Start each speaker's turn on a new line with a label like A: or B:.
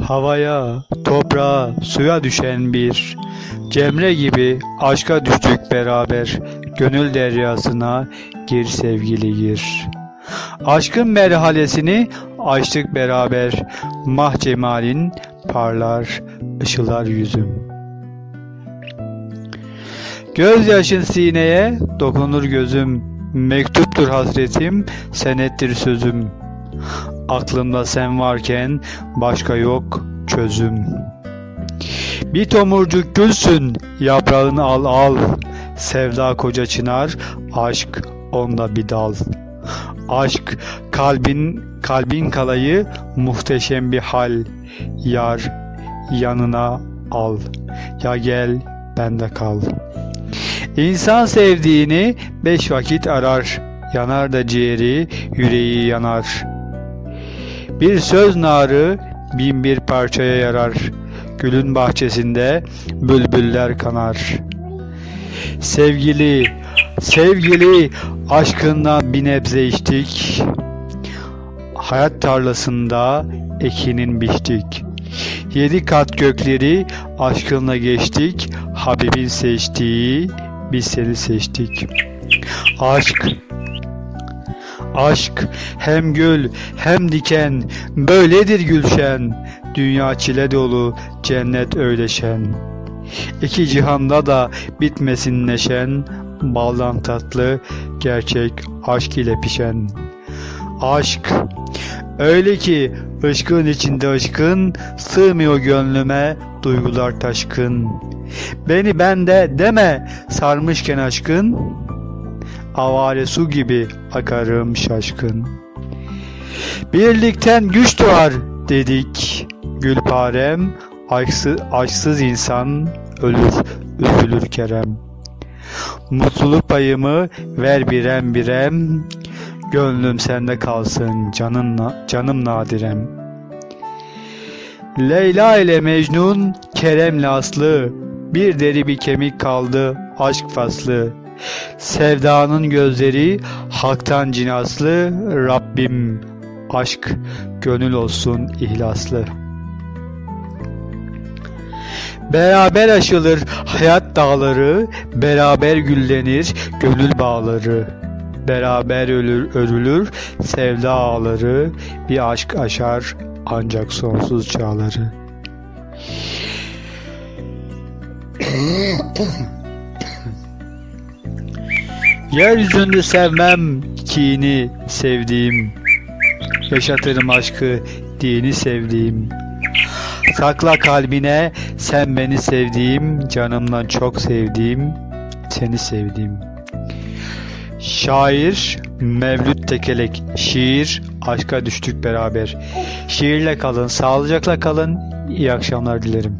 A: Havaya, toprağa, suya düşen bir Cemre gibi aşka düştük beraber Gönül deryasına gir sevgili gir. Aşkın merhalesini açtık beraber Mah cemalin parlar ışılar yüzüm. Gözyaşın sineye dokunur gözüm Mektuptur hasretim senettir sözüm Aklımda sen varken başka yok çözüm. Bir tomurcuk gülsün, yaprağını al al. Sevda koca çınar, aşk onda bir dal. Aşk kalbin kalbin kalayı muhteşem bir hal. Yar yanına al. Ya gel bende kal. İnsan sevdiğini beş vakit arar. Yanar da ciğeri, yüreği yanar. Bir söz narı bin bir parçaya yarar. Gülün bahçesinde bülbüller kanar. Sevgili, sevgili aşkından bir nebze içtik. Hayat tarlasında ekinin biçtik. Yedi kat gökleri aşkınla geçtik. Habibin seçtiği biz seni seçtik. Aşk Aşk hem gül hem diken böyledir gülşen. Dünya çile dolu cennet öyleşen İki cihanda da bitmesin neşen. Baldan tatlı gerçek aşk ile pişen. Aşk öyle ki ışkın içinde ışkın Sığmıyor gönlüme duygular taşkın. Beni bende deme sarmışken aşkın avare su gibi akarım şaşkın. Birlikten güç doğar dedik Gülparem, aşksız, aşksız insan ölür, üzülür Kerem. Mutluluk payımı ver birem birem, gönlüm sende kalsın canın, canım nadirem. Leyla ile Mecnun, Kerem'le Aslı, bir deri bir kemik kaldı aşk faslı. Sevdanın gözleri haktan cinaslı Rabbim aşk gönül olsun ihlaslı. Beraber aşılır hayat dağları, beraber güllenir gönül bağları. Beraber ölür örülür sevda ağları, bir aşk aşar ancak sonsuz çağları. Yeryüzünde sevmem kini sevdiğim. Yaşatırım aşkı dini sevdiğim. Sakla kalbine sen beni sevdiğim Canımdan çok sevdiğim Seni sevdiğim. Şair Mevlüt Tekelek Şiir Aşka düştük beraber. Şiirle kalın, sağlıcakla kalın. İyi akşamlar dilerim